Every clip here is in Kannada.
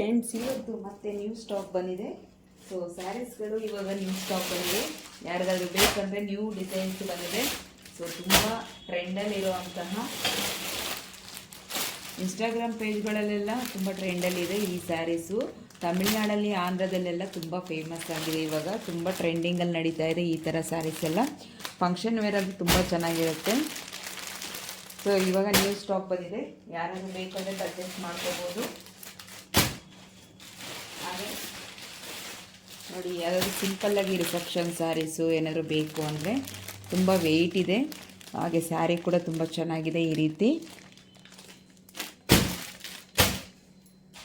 ಫ್ರೆಂಡ್ಸ್, ಇವತ್ತು ಮತ್ತೆ ನ್ಯೂ ಸ್ಟಾಕ್ ಬಂದಿದೆ. ಸೊ ಸ್ಯಾರೀಸ್ಗಳು ಇವಾಗ ನ್ಯೂ ಸ್ಟಾಕ್ ಬಂದಿದೆ. ಯಾರಿಗಾದ್ರೂ ಬೇಕಂದರೆ ನ್ಯೂ ಡಿಸೈನ್ಸ್ ಬಂದಿದೆ. ಸೊ ತುಂಬ ಟ್ರೆಂಡಲ್ಲಿರುವಂತಹ ಇನ್ಸ್ಟಾಗ್ರಾಮ್ ಪೇಜ್ಗಳಲ್ಲೆಲ್ಲ ತುಂಬ ಟ್ರೆಂಡಲ್ಲಿದೆ ಈ ಸ್ಯಾರೀಸು ತಮಿಳ್ನಾಡಲ್ಲಿ ಆಂಧ್ರದಲ್ಲೆಲ್ಲ ತುಂಬ ಫೇಮಸ್ ಆಗಿದೆ ಇವಾಗ. ತುಂಬ ಟ್ರೆಂಡಿಂಗಲ್ಲಿ ನಡೀತಾ ಇದೆ ಈ ಥರ ಸ್ಯಾರೀಸ್ ಎಲ್ಲ. ಫಂಕ್ಷನ್ ವೇರ್ ಅದು ತುಂಬ ಚೆನ್ನಾಗಿರುತ್ತೆ. ಸೊ ಇವಾಗ ನ್ಯೂ ಸ್ಟಾಕ್ ಬಂದಿದೆ. ಯಾರಾದರೂ ಬೇಕಾದರೆ ಪರ್ಚೇಸ್ ಮಾಡ್ಕೋಬೋದು ಹಾಗೆ ನೋಡಿ ಯಾರಾದರೂ ಸಿಂಪಲ್ಲಾಗಿ ರಿಸೆಪ್ಷನ್ ಸ್ಯಾರೀಸು ಏನಾದರೂ ಬೇಕು ಅಂದರೆ ತುಂಬ ವೆಯ್ಟ್ ಇದೆ. ಹಾಗೆ ಸ್ಯಾರಿ ಕೂಡ ತುಂಬ ಚೆನ್ನಾಗಿದೆ ಈ ರೀತಿ.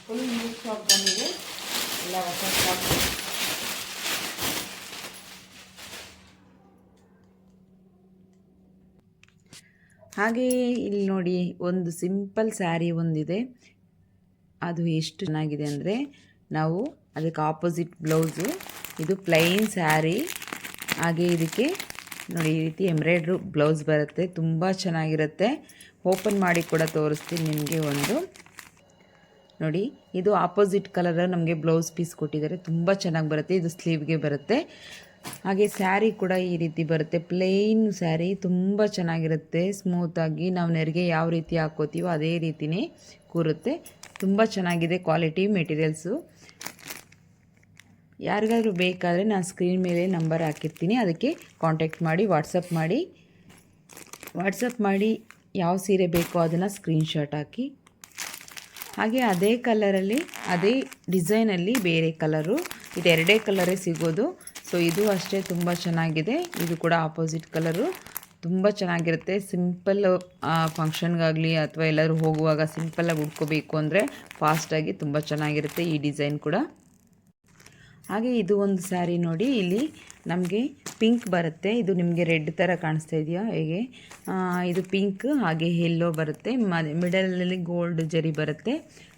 ಫುಲ್ ನ್ಯೂ ಎಲ್ಲ ಹೊಸ ಹಾಗೆಯೇ ಇಲ್ಲಿ ನೋಡಿ, ಒಂದು ಸಿಂಪಲ್ ಸ್ಯಾರಿ ಒಂದಿದೆ. ಅದು ಎಷ್ಟು ಚೆನ್ನಾಗಿದೆ ಅಂದರೆ ನಾವು ಅದಕ್ಕೆ ಆಪೋಸಿಟ್ ಬ್ಲೌಸು ಇದು ಪ್ಲೈನ್ ಸ್ಯಾರಿ ಹಾಗೆ ಇದಕ್ಕೆ ನೋಡಿ, ಈ ರೀತಿ ಎಂಬ್ರಾಯ್ಡ್ರು ಬ್ಲೌಸ್ ಬರುತ್ತೆ. ತುಂಬ ಚೆನ್ನಾಗಿರುತ್ತೆ. ಓಪನ್ ಮಾಡಿ ಕೂಡ ತೋರಿಸ್ತೀನಿ ನಿಮಗೆ ಒಂದು. ನೋಡಿ, ಇದು ಆಪೋಸಿಟ್ ಕಲರ್ ನಮಗೆ ಬ್ಲೌಸ್ ಪೀಸ್ ಕೊಟ್ಟಿದ್ದಾರೆ. ತುಂಬ ಚೆನ್ನಾಗಿ ಬರುತ್ತೆ. ಇದು ಸ್ಲೀವ್ಗೆ ಬರುತ್ತೆ. ಹಾಗೆ ಸ್ಯಾರಿ ಕೂಡ ಈ ರೀತಿ ಬರುತ್ತೆ. ಪ್ಲೇನ್ ಸ್ಯಾರಿ ತುಂಬ ಚೆನ್ನಾಗಿರುತ್ತೆ. ಸ್ಮೂತಾಗಿ ನಾವು ನೆರಿಗೆ ಯಾವ ರೀತಿ ಹಾಕೋತೀವೋ ಅದೇ ರೀತಿನೇ ಕೂರುತ್ತೆ. ತುಂಬ ಚೆನ್ನಾಗಿದೆ ಕ್ವಾಲಿಟಿ ಮೆಟೀರಿಯಲ್ಸು ಯಾರಿಗಾದ್ರೂ ಬೇಕಾದರೆ ನಾನು ಸ್ಕ್ರೀನ್ ಮೇಲೆ ನಂಬರ್ ಹಾಕಿರ್ತೀನಿ. ಅದಕ್ಕೆ ಕಾಂಟ್ಯಾಕ್ಟ್ ಮಾಡಿ ವಾಟ್ಸಪ್ ಮಾಡಿ. ವಾಟ್ಸಪ್ ಮಾಡಿ ಯಾವ ಸೀರೆ ಬೇಕೋ ಅದನ್ನು ಸ್ಕ್ರೀನ್ಶಾಟ್ ಹಾಕಿ. ಹಾಗೆ ಅದೇ ಕಲರಲ್ಲಿ ಅದೇ ಡಿಸೈನಲ್ಲಿ ಬೇರೆ ಕಲರು ಇದು ಎರಡೇ ಕಲರೇ ಸಿಗೋದು. ಸೊ ಇದು ಅಷ್ಟೇ ತುಂಬ ಚೆನ್ನಾಗಿದೆ. ಇದು ಕೂಡ ಆಪೋಸಿಟ್ ಕಲರು ತುಂಬ ಚೆನ್ನಾಗಿರುತ್ತೆ. ಸಿಂಪಲ್ ಫಂಕ್ಷನ್ಗಾಗಲಿ ಅಥವಾ ಎಲ್ಲರೂ ಹೋಗುವಾಗ ಸಿಂಪಲ್ಲಾಗಿ ಉಟ್ಕೋಬೇಕು ಅಂದರೆ ಫಾಸ್ಟಾಗಿ ತುಂಬ ಚೆನ್ನಾಗಿರುತ್ತೆ ಈ ಡಿಸೈನ್ ಕೂಡ. ಹಾಗೆ ಇದು ಒಂದು ಸ್ಯಾರಿ ನೋಡಿ, ಇಲ್ಲಿ ನಮಗೆ ಪಿಂಕ್ ಬರುತ್ತೆ. ಇದು ನಿಮಗೆ ರೆಡ್ ಥರ ಕಾಣಿಸ್ತಾ ಇದೆಯಾ? ಹೇಗೆ? ಇದು ಪಿಂಕ್, ಹಾಗೆ ಎಲ್ಲೋ ಬರುತ್ತೆ. ಮಿಡಲಲ್ಲಿ ಗೋಲ್ಡ್ ಜರಿ ಬರುತ್ತೆ.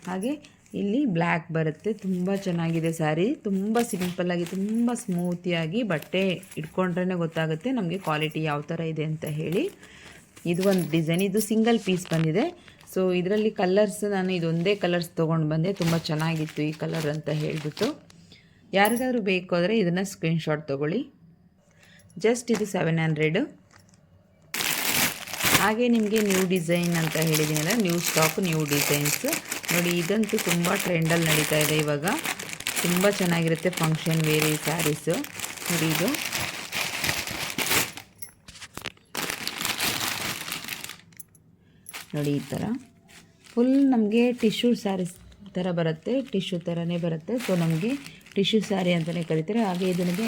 ಹಾಗೆ ಇಲ್ಲಿ ಬ್ಲ್ಯಾಕ್ ಬರುತ್ತೆ. ತುಂಬ ಚೆನ್ನಾಗಿದೆ ಸ್ಯಾರಿ. ತುಂಬ ಸಿಂಪಲ್ಲಾಗಿ ತುಂಬ ಸ್ಮೂತಿಯಾಗಿ ಬಟ್ಟೆ ಇಟ್ಕೊಂಡ್ರೇ ಗೊತ್ತಾಗುತ್ತೆ ನಮಗೆ ಕ್ವಾಲಿಟಿ ಯಾವ ಥರ ಇದೆ ಅಂತ ಹೇಳಿ. ಇದು ಒಂದು ಡಿಸೈನ್ ಇದು ಸಿಂಗಲ್ ಪೀಸ್ ಬಂದಿದೆ. ಸೊ ಇದರಲ್ಲಿ ಕಲರ್ಸ್ ನಾನು ಇದೊಂದೇ ಕಲರ್ಸ್ ತೊಗೊಂಡು ಬಂದೆ. ತುಂಬ ಚೆನ್ನಾಗಿತ್ತು ಈ ಕಲರ್ ಅಂತ ಹೇಳಿಬಿಟ್ಟು. ಯಾರಿಗಾದ್ರೂ ಬೇಕು ಅಂದರೆ ಇದನ್ನು ಸ್ಕ್ರೀನ್ಶಾಟ್ ತೊಗೊಳ್ಳಿ. ಜಸ್ಟ್ ಇದು ಸೆವೆನ್ ಹಂಡ್ರೆಡು ಹಾಗೆ ನಿಮಗೆ ನ್ಯೂ ಡಿಸೈನ್ ಅಂತ ಹೇಳಿದ್ದೀನಲ್ಲ ನ್ಯೂ ಸ್ಟಾಕ್ ನ್ಯೂ ಡಿಸೈನ್ಸ್ ನೋಡಿ, ಇದಂತೂ ತುಂಬ ಟ್ರೆಂಡಲ್ಲಿ ನಡೀತಾ ಇದೆ ಇವಾಗ. ತುಂಬ ಚೆನ್ನಾಗಿರುತ್ತೆ ಫಂಕ್ಷನ್ ವೇರಿ ಸ್ಯಾರೀಸು ನೋಡಿ ಇದು. ನೋಡಿ ಈ ಥರ ಫುಲ್ ನಮಗೆ ಟಿಶ್ಯೂ ಸ್ಯಾರೀಸ್ ಥರ ಬರುತ್ತೆ ಟಿಶ್ಯೂ ಥರನೇ ಬರುತ್ತೆ. ಸೊ ನಮಗೆ ಟಿಶ್ಯೂ ಸ್ಯಾರಿ ಅಂತಲೇ ಕರೀತಾರೆ. ಹಾಗೆ ಇದನಿಗೆ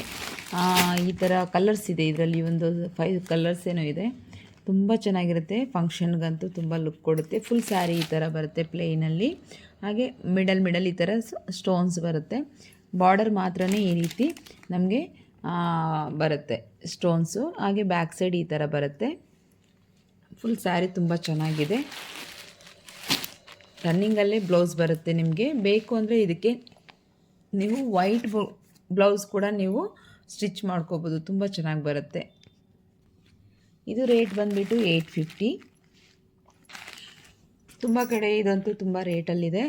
ಈ ಥರ ಕಲರ್ಸ್ ಇದೆ. ಇದರಲ್ಲಿ ಒಂದು ಫೈವ್ ಕಲರ್ಸ್ ಏನೋ ಇದೆ. ತುಂಬ ಚೆನ್ನಾಗಿರುತ್ತೆ. ಫಂಕ್ಷನ್ಗಂತೂ ತುಂಬ ಲುಕ್ ಕೊಡುತ್ತೆ. ಫುಲ್ ಸ್ಯಾರಿ ಈ ಥರ ಬರುತ್ತೆ ಪ್ಲೇನಲ್ಲಿ ಹಾಗೆ ಮಿಡಲ್ ಮಿಡಲ್ ಈ ಥರ ಸ್ಟೋನ್ಸ್ ಬರುತ್ತೆ. ಬಾರ್ಡರ್ ಮಾತ್ರ ಈ ರೀತಿ ನಮಗೆ ಬರುತ್ತೆ ಸ್ಟೋನ್ಸು ಹಾಗೆ ಬ್ಯಾಕ್ ಸೈಡ್ ಈ ಥರ ಬರುತ್ತೆ. ಫುಲ್ ಸ್ಯಾರಿ ತುಂಬ ಚೆನ್ನಾಗಿದೆ. ರನ್ನಿಂಗಲ್ಲೇ ಬ್ಲೌಸ್ ಬರುತ್ತೆ ನಿಮಗೆ. ಬೇಕು ಅಂದರೆ ಇದಕ್ಕೆ ನೀವು ವೈಟ್ ಬ್ಲೌಸ್ ಕೂಡ ನೀವು ಸ್ಟಿಚ್ ಮಾಡ್ಕೋಬೋದು. ತುಂಬ ಚೆನ್ನಾಗಿ ಬರುತ್ತೆ. ಇದು ರೇಟ್ ಬಂದುಬಿಟ್ಟು ಏಯ್ಟ್ ಫಿಫ್ಟಿ ತುಂಬ ಕಡೆ ಇದಂತೂ ತುಂಬ ರೇಟಲ್ಲಿದೆ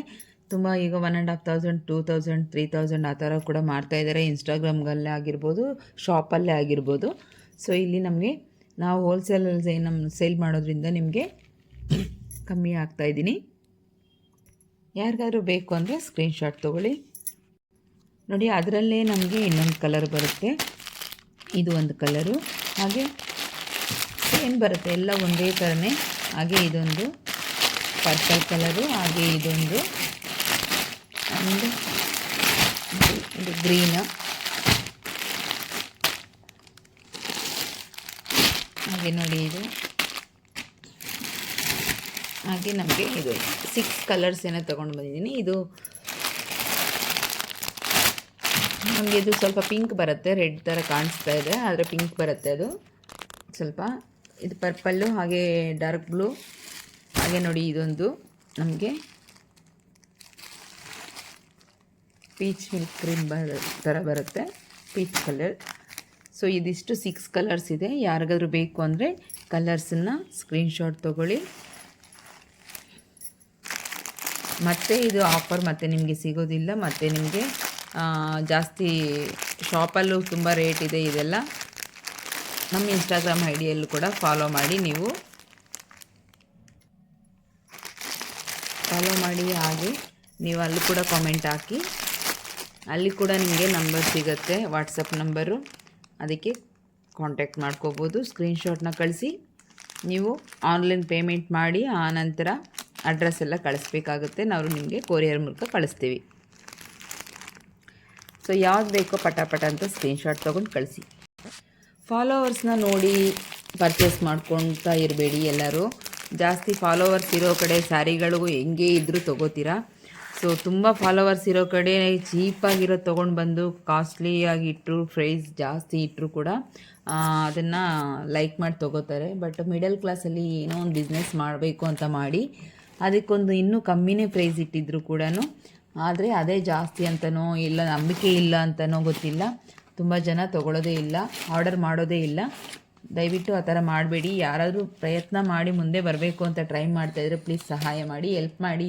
ತುಂಬ ಈಗ one and half thousand two thousand three thousand ಆ ಥರ ಕೂಡ ಮಾಡ್ತಾಯಿದ್ದಾರೆ ಇನ್ಸ್ಟಾಗ್ರಾಮ್ಗಲ್ಲೇ ಆಗಿರ್ಬೋದು ಶಾಪಲ್ಲೇ ಆಗಿರ್ಬೋದು. ಸೊ ಇಲ್ಲಿ ನಮಗೆ ನಾವು ಹೋಲ್ಸೇಲಲ್ಲಿ ನಮ್ಮ ಸೇಲ್ ಮಾಡೋದ್ರಿಂದ ನಿಮಗೆ ಕಮ್ಮಿ ಆಗ್ತಾಯಿದ್ದೀನಿ ಯಾರಿಗಾದ್ರೂ ಬೇಕು ಅಂದರೆ ಸ್ಕ್ರೀನ್ಶಾಟ್ ತೊಗೊಳ್ಳಿ. ನೋಡಿ, ಅದರಲ್ಲೇ ನಮಗೆ ಇನ್ನೊಂದು ಕಲರ್ ಬರುತ್ತೆ. ಇದು ಒಂದು ಕಲರು ಹಾಗೆ ಏನು ಬರುತ್ತೆ? ಎಲ್ಲ ಒಂದೇ ಥರನೇ ಹಾಗೆ ಇದೊಂದು ಪರ್ಪಲ್ ಕಲರು ಹಾಗೆ ಇದೊಂದು ಒಂದು ಇದು ಗ್ರೀನ್ ಹಾಗೆ ನೋಡಿ ಇದು. ಹಾಗೆ ನಮಗೆ ಇದು ಸಿಕ್ಸ್ ಕಲರ್ಸ್ ಏನೋ ತೊಗೊಂಡು ಬಂದಿದ್ದೀನಿ. ಇದು ನಮಗೆ ಇದು ಸ್ವಲ್ಪ ಪಿಂಕ್ ಬರುತ್ತೆ ರೆಡ್ ಥರ ಕಾಣಿಸ್ತಾ ಇದೆ, ಆದರೆ ಪಿಂಕ್ ಬರುತ್ತೆ ಅದು. ಸ್ವಲ್ಪ ಇದು ಪರ್ಪಲ್ಲು ಹಾಗೆ ಡಾರ್ಕ್ ಬ್ಲೂ ಹಾಗೆ ನೋಡಿ ಇದೊಂದು ನಮಗೆ. ಪೀಚ್ ಮಿಲ್ಕ್ ಕ್ರೀಮ್ ಬರ ಥರ ಬರುತ್ತೆ ಪೀಚ್ ಕಲರ್ ಸೊ ಇದಿಷ್ಟು ಸಿಕ್ಸ್ ಕಲರ್ಸ್ ಇದೆ. ಯಾರಿಗಾದ್ರೂ ಬೇಕು ಅಂದರೆ ಕಲರ್ಸನ್ನು ಸ್ಕ್ರೀನ್ಶಾಟ್ ತೊಗೊಳ್ಳಿ. ಮತ್ತೆ ಇದು ಆಫರ್ ಮತ್ತೆ ನಿಮಗೆ ಸಿಗೋದಿಲ್ಲ, ಮತ್ತೆ ನಿಮಗೆ ಜಾಸ್ತಿ ಶಾಪಲ್ಲೂ ತುಂಬ ರೇಟ್ ಇದೆ ಇದೆಲ್ಲ. ನಮ್ಮ ಇನ್ಸ್ಟಾಗ್ರಾಮ್ ಐ ಡಿಯಲ್ಲೂ ಕೂಡ ಫಾಲೋ ಮಾಡಿ ನೀವು. ಫಾಲೋ ಮಾಡಿ ಹಾಗೆ ನೀವು ಅಲ್ಲಿ ಕೂಡ ಕಾಮೆಂಟ್ ಹಾಕಿ. ಅಲ್ಲಿ ಕೂಡ ನಿಮಗೆ ನಂಬರ್ ಸಿಗುತ್ತೆ ವಾಟ್ಸಪ್ ನಂಬರು ಅದಕ್ಕೆ ಕಾಂಟ್ಯಾಕ್ಟ್ ಮಾಡ್ಕೋಬೋದು ಸ್ಕ್ರೀನ್ಶಾಟ್ನ ಕಳಿಸಿ. ನೀವು ಆನ್ಲೈನ್ ಪೇಮೆಂಟ್ ಮಾಡಿ ಆನಂತರ ನಂತರ ಅಡ್ರೆಸ್ ಎಲ್ಲ ಕಳಿಸ್ಬೇಕಾಗುತ್ತೆ. ನಾವು ನಿಮಗೆ ಕೊರಿಯರ್ ಮೂಲಕ ಕಳಿಸ್ತೀವಿ. ಸೊ ಯಾವ್ದು ಬೇಕೋ ಪಟಾಪಟ ಪಟ ಅಂತ ಸ್ಕ್ರೀನ್ಶಾಟ್ ತೊಗೊಂಡು ಕಳಿಸಿ. ಫಾಲೋವರ್ಸ್ನ ನೋಡಿ ಪರ್ಚೇಸ್ ಮಾಡ್ಕೊತಾ ಇರಬೇಡಿ ಎಲ್ಲರೂ. ಜಾಸ್ತಿ ಫಾಲೋವರ್ಸ್ ಇರೋ ಕಡೆ ಸ್ಯಾರಿಗಳು ಹೆಂಗೆ ಇದ್ದರೂ ತೊಗೋತೀರಾ. ಸೊ ತುಂಬ ಫಾಲೋವರ್ಸ್ ಇರೋ ಕಡೆ ಚೀಪಾಗಿರೋ ತೊಗೊಂಡು ಬಂದು ಕಾಸ್ಟ್ಲಿಯಾಗಿ ಇಟ್ಟರು ಪ್ರೈಸ್ ಜಾಸ್ತಿ ಇಟ್ಟರು ಕೂಡ ಅದನ್ನು ಲೈಕ್ ಮಾಡಿ ತೊಗೋತಾರೆ. ಬಟ್ ಮಿಡಲ್ ಕ್ಲಾಸಲ್ಲಿ ಏನೋ ಒಂದು ಬಿಸ್ನೆಸ್ ಮಾಡಬೇಕು ಅಂತ ಮಾಡಿ, ಅದಕ್ಕೊಂದು ಇನ್ನೂ ಕಮ್ಮಿನೇ ಪ್ರೈಸ್ ಇಟ್ಟಿದ್ರು ಕೂಡ ಆದರೆ ಅದೇ ಜಾಸ್ತಿ ಅಂತನೋ ಇಲ್ಲ ನಂಬಿಕೆ ಇಲ್ಲ ಅಂತನೋ ಗೊತ್ತಿಲ್ಲ. ತುಂಬ ಜನ ತೊಗೊಳ್ಳೋದೇ ಇಲ್ಲ, ಆರ್ಡರ್ ಮಾಡೋದೇ ಇಲ್ಲ. ದಯವಿಟ್ಟು ಆ ಥರ ಮಾಡಬೇಡಿ. ಯಾರಾದರೂ ಪ್ರಯತ್ನ ಮಾಡಿ ಮುಂದೆ ಬರಬೇಕು ಅಂತ ಟ್ರೈ ಮಾಡ್ತಾಯಿದ್ರೆ ಪ್ಲೀಸ್ ಸಹಾಯ ಮಾಡಿ ಎಲ್ಪ್ ಮಾಡಿ,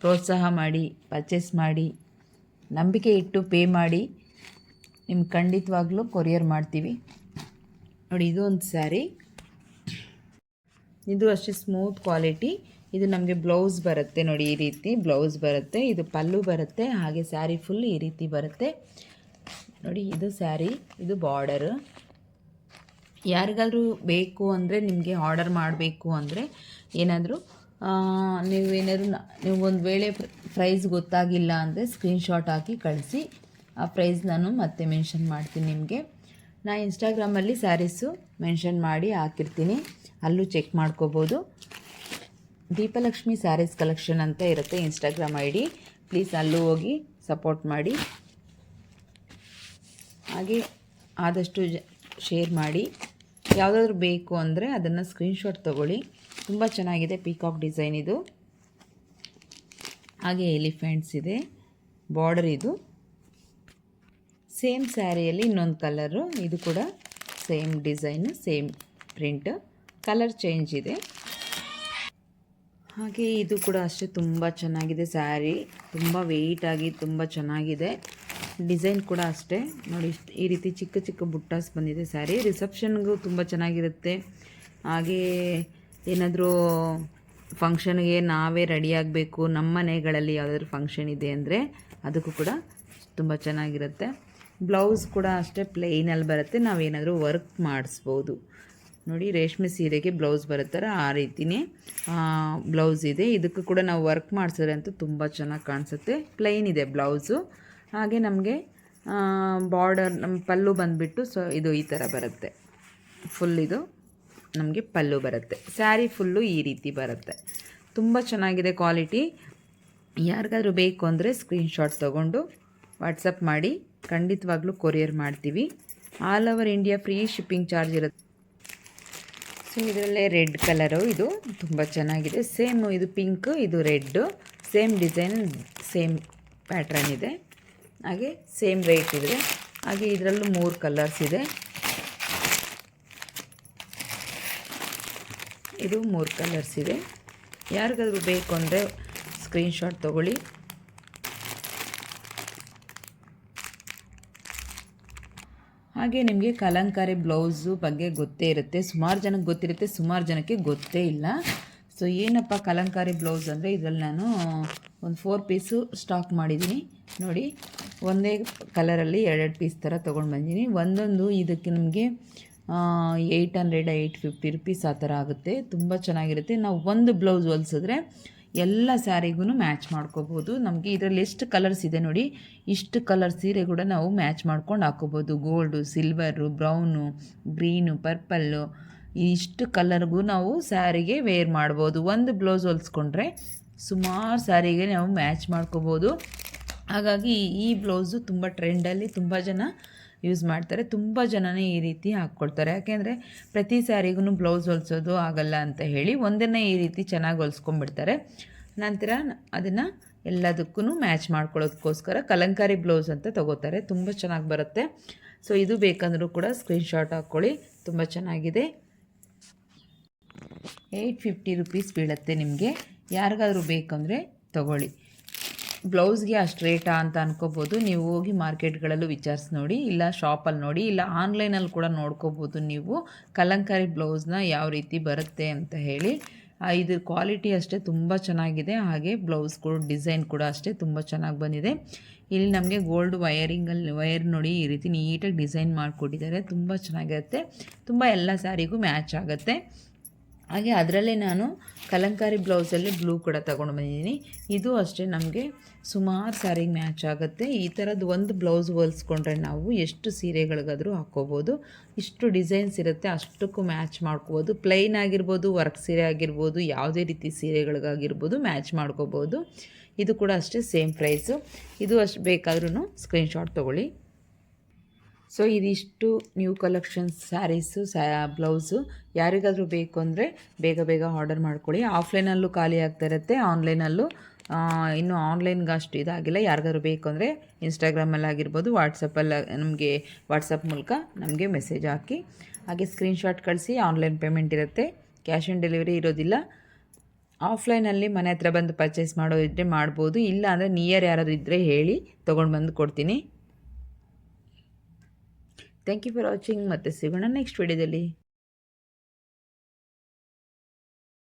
ಪ್ರೋತ್ಸಾಹ ಮಾಡಿ, ಪರ್ಚೇಸ್ ಮಾಡಿ. ನಂಬಿಕೆ ಇಟ್ಟು ಪೇ ಮಾಡಿ. ನಿಮ್ಗೆ ಖಂಡಿತವಾಗ್ಲೂ ಕೊರಿಯರ್ ಮಾಡ್ತೀವಿ. ನೋಡಿ ಇದು ಒಂದು ಸ್ಯಾರಿ. ಇದು ಅಷ್ಟೇ ಸ್ಮೂತ್ ಕ್ವಾಲಿಟಿ. ಇದು ನಮಗೆ ಬ್ಲೌಸ್ ಬರುತ್ತೆ ನೋಡಿ ಈ ರೀತಿ ಬ್ಲೌಸ್ ಬರುತ್ತೆ, ಇದು ಪಲ್ಲು ಬರುತ್ತೆ, ಹಾಗೆ ಸ್ಯಾರಿ ಫುಲ್ ಈ ರೀತಿ ಬರುತ್ತೆ. ನೋಡಿ ಇದು ಸ್ಯಾರಿ, ಇದು ಬಾರ್ಡರು ಯಾರಿಗಾದ್ರೂ ಬೇಕು ಅಂದರೆ ನಿಮಗೆ ಆರ್ಡರ್ ಮಾಡಬೇಕು ಅಂದರೆ ಏನಾದರೂ ನೀವೇನಾದ್ರು ನೀವು ಒಂದು ವೇಳೆ ಪ್ರೈಸ್ ಗೊತ್ತಾಗಿಲ್ಲ ಅಂದರೆ ಸ್ಕ್ರೀನ್ಶಾಟ್ ಹಾಕಿ ಕಳಿಸಿ, ಆ ಪ್ರೈಸ್ ನಾನು ಮತ್ತೆ ಮೆನ್ಷನ್ ಮಾಡ್ತೀನಿ ನಿಮಗೆ. ನಾ ಇನ್ಸ್ಟಾಗ್ರಾಮಲ್ಲಿ ಸ್ಯಾರೀಸು ಮೆನ್ಷನ್ ಮಾಡಿ ಹಾಕಿರ್ತೀನಿ, ಅಲ್ಲೂ ಚೆಕ್ ಮಾಡ್ಕೋಬೋದು. ದೀಪಲಕ್ಷ್ಮಿ ಸ್ಯಾರೀಸ್ ಕಲೆಕ್ಷನ್ ಅಂತ ಇರುತ್ತೆ ಇನ್ಸ್ಟಾಗ್ರಾಮ್ ಐ ಡಿ ಪ್ಲೀಸ್ ಅಲ್ಲೂ ಹೋಗಿ ಸಪೋರ್ಟ್ ಮಾಡಿ. ಹಾಗೆ ಆದಷ್ಟು ಜ ಶೇರ್ ಮಾಡಿ. ಯಾವುದಾದ್ರೂ ಬೇಕು ಅಂದರೆ ಅದನ್ನು ಸ್ಕ್ರೀನ್ಶಾಟ್ ತೊಗೊಳ್ಳಿ. ತುಂಬ ಚೆನ್ನಾಗಿದೆ ಪೀಕಾಕ್ ಡಿಸೈನ್ ಇದು. ಹಾಗೆ ಎಲಿಫೆಂಟ್ಸ್ ಇದೆ. ಬಾರ್ಡರ್ ಇದು. ಸೇಮ್ ಸ್ಯಾರಿಯಲ್ಲಿ ಇನ್ನೊಂದು ಕಲರು ಇದು ಕೂಡ same design same print colour change ಇದೆ. ಹಾಗೆ ಇದು ಕೂಡ ಅಷ್ಟೇ ತುಂಬ ಚೆನ್ನಾಗಿದೆ ಸ್ಯಾರಿ. ತುಂಬ ವೆಯ್ಟಾಗಿ ತುಂಬ ಚೆನ್ನಾಗಿದೆ. ಡಿಸೈನ್ ಕೂಡ ಅಷ್ಟೇ. ನೋಡಿ ಈ ರೀತಿ ಚಿಕ್ಕ ಚಿಕ್ಕ ಬುಟ್ಟಾಸ್ ಬಂದಿದೆ ಸ್ಯಾರಿ. ರಿಸೆಪ್ಷನ್ಗೂ ತುಂಬ ಚೆನ್ನಾಗಿರುತ್ತೆ. ಹಾಗೇ ಏನಾದರೂ ಫಂಕ್ಷನ್ಗೆ ನಾವೇ ರೆಡಿ ಆಗಬೇಕು. ನಮ್ಮ ಮನೆಗಳಲ್ಲಿ ಯಾವುದಾದ್ರೂ ಫಂಕ್ಷನ್ ಇದೆ ಅಂದರೆ ಅದಕ್ಕೂ ಕೂಡ ತುಂಬ ಚೆನ್ನಾಗಿರುತ್ತೆ. ಬ್ಲೌಸ್ ಕೂಡ ಅಷ್ಟೇ ಪ್ಲೈನಲ್ಲಿ ಬರುತ್ತೆ. ನಾವೇನಾದರೂ ವರ್ಕ್ ಮಾಡಿಸ್ಬೋದು. ನೋಡಿ, ರೇಷ್ಮೆ ಸೀರೆಗೆ ಬ್ಲೌಸ್ ಬರುತ್ತಾರೆ ಆ ರೀತಿನೇ. ಬ್ಲೌಸ್ ಇದೆ. ಇದಕ್ಕೂ ಕೂಡ ನಾವು ವರ್ಕ್ ಮಾಡಿಸಿದ್ರೆ ಅಂತೂ ತುಂಬ ಚೆನ್ನಾಗಿ ಕಾಣಿಸುತ್ತೆ. ಪ್ಲೈನ್ ಇದೆ ಬ್ಲೌಸು. ಹಾಗೆ ನಮಗೆ ಬಾರ್ಡರ್ ನಮ್ಮ ಪಲ್ಲು ಬಂದುಬಿಟ್ಟು ಸೊ, ಇದು ಈ ಥರ ಬರುತ್ತೆ. ಫುಲ್ ಇದು ನಮಗೆ ಪಲ್ಲು ಬರುತ್ತೆ. ಸ್ಯಾರಿ ಫುಲ್ಲು ಈ ರೀತಿ ಬರುತ್ತೆ. ತುಂಬ ಚೆನ್ನಾಗಿದೆ ಕ್ವಾಲಿಟಿ ಯಾರಿಗಾದ್ರೂ ಬೇಕು ಅಂದರೆ ಸ್ಕ್ರೀನ್ಶಾಟ್ ತೊಗೊಂಡು ವಾಟ್ಸಪ್ ಮಾಡಿ. ಖಂಡಿತವಾಗ್ಲೂ ಕೊರಿಯರ್ ಮಾಡ್ತೀವಿ. All over India free shipping charge ಇರುತ್ತೆ. ಇದರಲ್ಲೇ ರೆಡ್ ಕಲರು. ಇದು ತುಂಬ ಚೆನ್ನಾಗಿದೆ. ಸೇಮ್ ಇದು ಪಿಂಕ್ ಇದು red same design same pattern ಇದೆ. ಹಾಗೆ ಸೇಮ್ ರೇಟ್ ಇದೆ. ಹಾಗೆ ಇದರಲ್ಲೂ ಮೂರು ಕಲರ್ಸ್ ಇದೆ. ಇದು ಮೂರು ಕಲರ್ಸ್ ಇದೆ. ಯಾರಿಗಾದ್ರೂ ಬೇಕು ಅಂದರೆ ಸ್ಕ್ರೀನ್ಶಾಟ್ ತೊಗೊಳ್ಳಿ. ಹಾಗೆ ನಿಮಗೆ ಕಲಂಕಾರಿ ಬ್ಲೌಸು ಬಗ್ಗೆ ಗೊತ್ತೇ ಇರುತ್ತೆ. ಸುಮಾರು ಜನಕ್ಕೆ ಗೊತ್ತಿರುತ್ತೆ, ಸುಮಾರು ಜನಕ್ಕೆ ಗೊತ್ತೇ ಇಲ್ಲ. ಸೊ ಏನಪ್ಪ ಕಲಂಕಾರಿ ಬ್ಲೌಸ್ ಅಂದರೆ? ಇದರಲ್ಲಿ ನಾನು ಒಂದು ಫೋರ್ ಪೀಸು ಸ್ಟಾಕ್ ಮಾಡಿದ್ದೀನಿ. ನೋಡಿ, ಒಂದೇ ಕಲರಲ್ಲಿ ಎರಡೆರಡು ಪೀಸ್ ಥರ ತೊಗೊಂಡು ಬಂದಿದ್ದೀನಿ. ಒಂದೊಂದು ಇದಕ್ಕೆ ನಿಮಗೆ eight hundred eight fifty rupees ಆ ಥರ ಆಗುತ್ತೆ. ತುಂಬ ಚೆನ್ನಾಗಿರುತ್ತೆ. ನಾವು ಒಂದು ಬ್ಲೌಸ್ ಹೊಲ್ಸಿದ್ರೆ ಎಲ್ಲ ಸ್ಯಾರಿಗೂ ಮ್ಯಾಚ್ ಮಾಡ್ಕೋಬೋದು. ನಮಗೆ ಇದರಲ್ಲಿ ಎಷ್ಟು ಕಲರ್ಸ್ ಇದೆ ನೋಡಿ, ಇಷ್ಟು ಕಲರ್ ಸೀರೆ ಕೂಡ ನಾವು ಮ್ಯಾಚ್ ಮಾಡ್ಕೊಂಡು ಹಾಕೋಬೋದು. Gold silver brown green purple ಇಷ್ಟು ಕಲರ್ಗೂ ನಾವು ಸ್ಯಾರಿಗೆ ವೇರ್ ಮಾಡ್ಬೋದು. ಒಂದು ಬ್ಲೌಸ್ ಹೊಲ್ಸ್ಕೊಂಡ್ರೆ ಸುಮಾರು ಸ್ಯಾರಿಗೆ ನಾವು ಮ್ಯಾಚ್ ಮಾಡ್ಕೋಬೋದು. ಹಾಗಾಗಿ ಈ ಬ್ಲೌಸು ತುಂಬ ಟ್ರೆಂಡಲ್ಲಿ ತುಂಬ ಜನ ಯೂಸ್ ಮಾಡ್ತಾರೆ. ತುಂಬ ಜನನೇ ಈ ರೀತಿ ಹಾಕ್ಕೊಳ್ತಾರೆ. ಯಾಕೆಂದರೆ ಪ್ರತಿ ಸ್ಯಾರಿಗೂ ಬ್ಲೌಸ್ ಹೊಲಿಸೋದು ಆಗಲ್ಲ ಅಂತ ಹೇಳಿ ಒಂದನ್ನೇ ಈ ರೀತಿ ಚೆನ್ನಾಗಿ ಹೊಲಿಸ್ಕೊಂಡ್ಬಿಡ್ತಾರೆ. ನಂತರ ಅದನ್ನು ಎಲ್ಲದಕ್ಕೂ ಮ್ಯಾಚ್ ಮಾಡ್ಕೊಳ್ಳೋದಕ್ಕೋಸ್ಕರ ಕಲಂಕಾರಿ ಬ್ಲೌಸ್ ಅಂತ ತಗೋತಾರೆ. ತುಂಬ ಚೆನ್ನಾಗಿ ಬರುತ್ತೆ. ಸೊ ಇದು ಬೇಕಂದರೂ ಕೂಡ ಸ್ಕ್ರೀನ್ಶಾಟ್ ಹಾಕ್ಕೊಳ್ಳಿ. ತುಂಬ ಚೆನ್ನಾಗಿದೆ. ಏಯ್ಟ್ ಫಿಫ್ಟಿ ರುಪೀಸ್ ಬೀಳುತ್ತೆ ನಿಮಗೆ. ಯಾರಿಗಾದರೂ ಬೇಕಂದರೆ ತಗೊಳ್ಳಿ. ಬ್ಲೌಸ್ಗೆ ಅಷ್ಟು ರೇಟಾ ಅಂತ ಅನ್ಕೋಬೋದು. ನೀವು ಹೋಗಿ ಮಾರ್ಕೆಟ್ಗಳಲ್ಲೂ ವಿಚಾರಿಸಿ ನೋಡಿ, ಇಲ್ಲ ಶಾಪಲ್ಲಿ ನೋಡಿ, ಇಲ್ಲ ಆನ್ಲೈನಲ್ಲಿ ಕೂಡ ನೋಡ್ಕೋಬೋದು ನೀವು ಕಲಂಕಾರಿ ಬ್ಲೌಸ್ನ ಯಾವ ರೀತಿ ಬರುತ್ತೆ ಅಂತ ಹೇಳಿ. ಇದು ಕ್ವಾಲಿಟಿ ಅಷ್ಟೇ ತುಂಬ ಚೆನ್ನಾಗಿದೆ. ಹಾಗೆ ಬ್ಲೌಸ್ ಕೂಡ ಡಿಸೈನ್ ಕೂಡ ಅಷ್ಟೇ ತುಂಬ ಚೆನ್ನಾಗಿ ಬಂದಿದೆ. ಇಲ್ಲಿ ನಮಗೆ ಗೋಲ್ಡ್ ವಯರಿಂಗಲ್ಲಿ ವೈರ್ ನೋಡಿ ಈ ರೀತಿ ನೀಟಾಗಿ ಡಿಸೈನ್ ಮಾಡಿಕೊಟ್ಟಿದ್ದಾರೆ. ತುಂಬ ಚೆನ್ನಾಗಿರುತ್ತೆ. ತುಂಬ ಎಲ್ಲ ಸ್ಯಾರಿಗೂ ಮ್ಯಾಚ್ ಆಗುತ್ತೆ. ಹಾಗೆ ಅದರಲ್ಲೇ ನಾನು ಕಲಂಕಾರಿ ಬ್ಲೌಸಲ್ಲಿ ಬ್ಲೂ ಕೂಡ ತಗೊಂಡು ಬಂದಿದ್ದೀನಿ. ಇದು ಅಷ್ಟೇ ನಮಗೆ ಸುಮಾರು ಸ್ಯಾರಿಗೆ ಮ್ಯಾಚ್ ಆಗುತ್ತೆ. ಈ ಥರದ್ದು ಒಂದು ಬ್ಲೌಸ್ ಹೊಲಿಸ್ಕೊಂಡ್ರೆ ನಾವು ಎಷ್ಟು ಸೀರೆಗಳಿಗಾದರೂ ಹಾಕ್ಕೋಬೋದು. ಇಷ್ಟು ಡಿಸೈನ್ಸ್ ಇರುತ್ತೆ, ಅಷ್ಟಕ್ಕೂ ಮ್ಯಾಚ್ ಮಾಡ್ಕೋಬೋದು. ಪ್ಲೈನ್ ಆಗಿರ್ಬೋದು, ವರ್ಕ್ ಸೀರೆ ಆಗಿರ್ಬೋದು, ಯಾವುದೇ ರೀತಿ ಸೀರೆಗಳಿಗಾಗಿರ್ಬೋದು ಮ್ಯಾಚ್ ಮಾಡ್ಕೋಬೋದು. ಇದು ಕೂಡ ಅಷ್ಟೇ ಸೇಮ್ ಪ್ರೈಸು. ಇದು ಅಷ್ಟು ಬೇಕಾದ್ರೂ ಸ್ಕ್ರೀನ್ಶಾಟ್ ತೊಗೊಳ್ಳಿ. ಸೊ ಇದಿಷ್ಟು ನ್ಯೂ ಕಲೆಕ್ಷನ್ಸ್ ಸ್ಯಾರೀಸು ಸ್ಯಾ ಬ್ಲೌಸು ಯಾರಿಗಾದರೂ ಬೇಕು ಅಂದರೆ ಬೇಗ ಬೇಗ ಆರ್ಡರ್ ಮಾಡ್ಕೊಳ್ಳಿ. ಆಫ್ಲೈನಲ್ಲೂ ಖಾಲಿ ಆಗ್ತಾ ಇರುತ್ತೆ. ಆನ್ಲೈನಲ್ಲೂ ಇನ್ನು ಆನ್ಲೈನ್ಗೆ ಅಷ್ಟು ಇದಾಗಿಲ್ಲ. ಯಾರಿಗಾದ್ರು ಬೇಕು ಅಂದರೆ ಇನ್ಸ್ಟಾಗ್ರಾಮಲ್ಲಿ ಆಗಿರ್ಬೋದು ವಾಟ್ಸಪ್ಪಲ್ಲಿ ನಮಗೆ ವಾಟ್ಸಪ್ ಮೂಲಕ ನಮಗೆ ಮೆಸೇಜ್ ಹಾಕಿ. ಹಾಗೆ ಸ್ಕ್ರೀನ್ಶಾಟ್ ಕಳಿಸಿ ಆನ್ಲೈನ್ ಪೇಮೆಂಟ್ ಇರುತ್ತೆ. ಕ್ಯಾಶ್ ಆನ್ ಡೆಲಿವರಿ ಇರೋದಿಲ್ಲ. ಆಫ್ಲೈನಲ್ಲಿ ಮನೆ ಹತ್ರ ಬಂದು ಪರ್ಚೇಸ್ ಮಾಡೋದಿದ್ದರೆ ಮಾಡ್ಬೋದು. ಇಲ್ಲ ಅಂದರೆ ನಿಯರ್ ಯಾರಾದರೂ ಇದ್ದರೆ ಹೇಳಿ ತೊಗೊಂಡು ಬಂದು ಕೊಡ್ತೀನಿ. ಥ್ಯಾಂಕ್ ಯು ಫಾರ್ ವಾಚಿಂಗ್ ಮತ್ತು ಸಿಗೋಣ ನೆಕ್ಸ್ಟ್ ವಿಡಿಯೋದಲ್ಲಿ